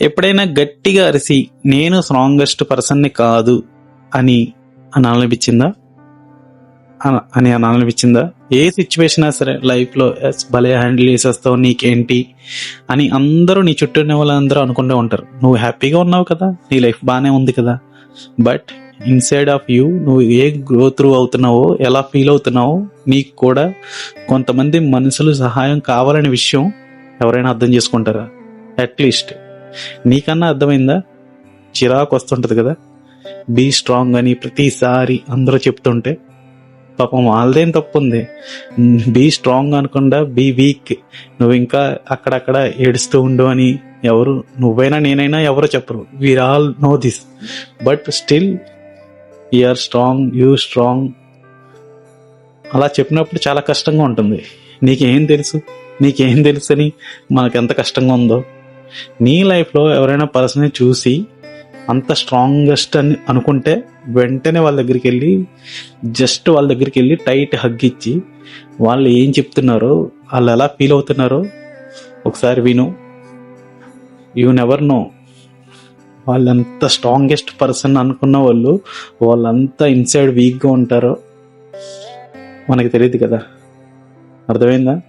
ఎప్పుడైనా గట్టిగా అరిసి నేను స్ట్రాంగెస్ట్ పర్సన్ని కాదు అని అనాలనిపించిందా? అన- అని అనాలనిపించిందా? ఏ సిచ్యువేషన్ సరే లైఫ్లో భలే హ్యాండిల్ చేసేస్తావు నీకేంటి? అని అందరూ నీ చుట్టూ ఉన్న వాళ్ళందరూ అనుకుంటూ ఉంటారు. నువ్వు హ్యాపీగా ఉన్నావు కదా నీ లైఫ్ బాగానే ఉంది కదా. బట్ ఇన్సైడ్ ఆఫ్ యూ నువ్వు ఏ గ్రో త్రూ అవుతున్నావో ఎలా ఫీల్ అవుతున్నావో నీకు కూడా కొంతమంది మనుషులు సహాయం కావాలనే విషయం ఎవరైనా అర్థం చేసుకుంటారా? అట్లీస్ట్ నీకన్నా అర్థమైందా? చిరాకు వస్తుంటుంది కదా. బీ స్ట్రాంగ్ అని ప్రతిసారి అందరూ చెప్తుంటే పాపం వాళ్ళదేం తప్పు ఉంది బీ స్ట్రాంగ్ అనకుండా బీ వీక్ నువ్వు ఇంకా అక్కడక్కడ ఏడుస్తూ ఉండు అని ఎవరు నువ్వైనా నేనైనా ఎవరు చెప్పరు. We're all know this but still are strong you strong అలా చెప్పినప్పుడు చాలా కష్టంగా ఉంటుంది. నీకేం తెలుసు? నీకేం తెలుసు అని మనకు ఎంత కష్టంగా ఉందో? నీ లైఫ్లో ఎవరైనా పర్సన్ని చూసి అంత స్ట్రాంగెస్ట్ అని అనుకుంటే వెంటనే వాళ్ళ దగ్గరికి వెళ్ళి జస్ట్ వాళ్ళ దగ్గరికి వెళ్ళి టైట్ హగ్ ఇచ్చి వాళ్ళు ఏం చెప్తున్నారో వాళ్ళు ఎలా ఫీల్ అవుతున్నారో ఒకసారి విను. యూ నెవర్ నో వాళ్ళంత స్ట్రాంగెస్ట్ పర్సన్ అనుకున్న వాళ్ళు వాళ్ళంతా ఇన్సైడ్ వీక్గా ఉంటారో మనకి తెలియదు కదా. అర్థమైందా?